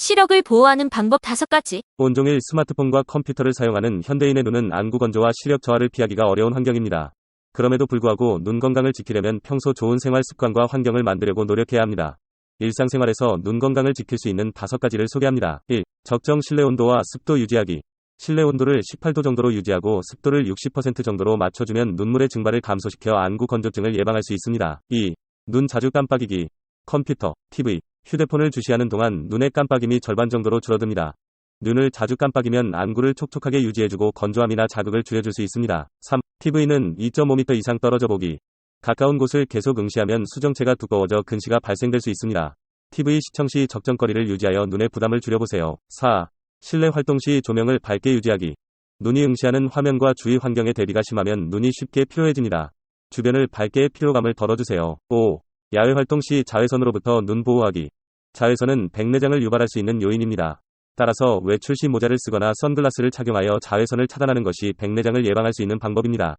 시력을 보호하는 방법 5가지. 온종일 스마트폰과 컴퓨터를 사용하는 현대인의 눈은 안구 건조와 시력 저하를 피하기가 어려운 환경입니다. 그럼에도 불구하고 눈 건강을 지키려면 평소 좋은 생활 습관과 환경을 만들려고 노력해야 합니다. 일상생활에서 눈 건강을 지킬 수 있는 5가지를 소개합니다. 1. 적정 실내 온도와 습도 유지하기. 실내 온도를 18도 정도로 유지하고 습도를 60% 정도로 맞춰주면 눈물의 증발을 감소시켜 안구 건조증을 예방할 수 있습니다. 2. 눈 자주 깜빡이기. 컴퓨터, TV, 휴대폰을 주시하는 동안 눈의 깜빡임이 절반 정도로 줄어듭니다. 눈을 자주 깜빡이면 안구를 촉촉하게 유지해주고 건조함이나 자극을 줄여줄 수 있습니다. 3. TV는 2.5m 이상 떨어져 보기. 가까운 곳을 계속 응시하면 수정체가 두꺼워져 근시가 발생될 수 있습니다. TV 시청 시 적정 거리를 유지하여 눈의 부담을 줄여보세요. 4. 실내 활동 시 조명을 밝게 유지하기. 눈이 응시하는 화면과 주위 환경의 대비가 심하면 눈이 쉽게 피로해집니다. 주변을 밝게 피로감을 덜어주세요. 5. 야외 활동 시 자외선으로부터 눈 보호하기. 자외선은 백내장을 유발할 수 있는 요인입니다. 따라서 외출 시 모자를 쓰거나 선글라스를 착용하여 자외선을 차단하는 것이 백내장을 예방할 수 있는 방법입니다.